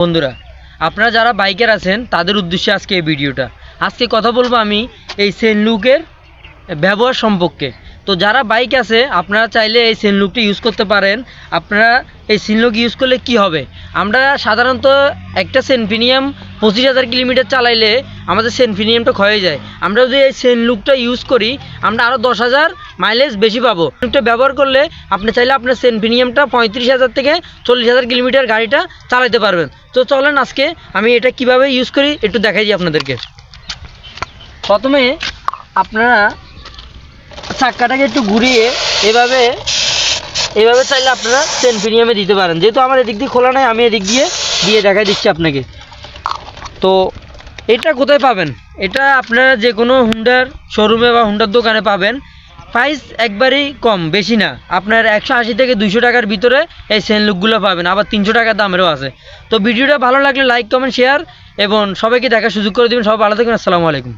বন্ধুরা, আপনারা যারা বাইকার আছেন, তাদের উদ্দেশ্যে আজকে এই ভিডিওটা। আজকে কথা বলব আমি এই সেন্ট লুকের ব্যবহার সম্পর্কে। তো যারা বাইক আছে, আপনারা চাইলে এই সেনলুকটি ইউজ করতে পারেন। আপনারা এই সেনলুক ইউজ করলে কি হবে? আমরা সাধারণত একটা সেনফিনিয়াম পঁচিশ হাজার কিলোমিটার চালাইলে আমাদের সেনফিনিয়ামটা ক্ষয়ে যায়। আমরা যদি এই সেনলুকটা ইউজ করি, আমরা আরও দশ হাজার মাইলেজ বেশি পাবো। সেনলুকটা ব্যবহার করলে আপনি চাইলে আপনার সেনফিনিয়ামটা পঁয়ত্রিশ হাজার থেকে চল্লিশ হাজার কিলোমিটার গাড়িটা চালাতে পারবেন। তো চলেন আজকে আমি এটা কীভাবে ইউজ করি, একটু দেখাই দিই আপনাদেরকে। প্রথমে আপনারা চাক্কাটাকে একটু ঘুরিয়ে এভাবে এভাবে চাইলে আপনারা সেনফিনিয়ামে দিতে পারেন। যেহেতু আমার এদিক দিয়ে খোলা নাই, আমি এদিক দিয়ে দিয়ে দেখাই দিচ্ছি আপনাকে। তো এটা কোথায় পাবেন? এটা আপনারা যে কোনো হুন্ডার শোরুমে বা হুন্ডার দোকানে পাবেন। প্রাইস একবারেই কম, বেশি না। আপনার একশো আশি থেকে দুইশো টাকার ভিতরে এই সেন লুকগুলো পাবেন। আবার তিনশো টাকার দামেরও আছে। তো ভিডিওটা ভালো লাগলে লাইক কমেন্ট শেয়ার এবং সবাইকে দেখার সুযোগ করে দেবেন। সবাই ভালো থাকবেন। আসসালামু আলাইকুম।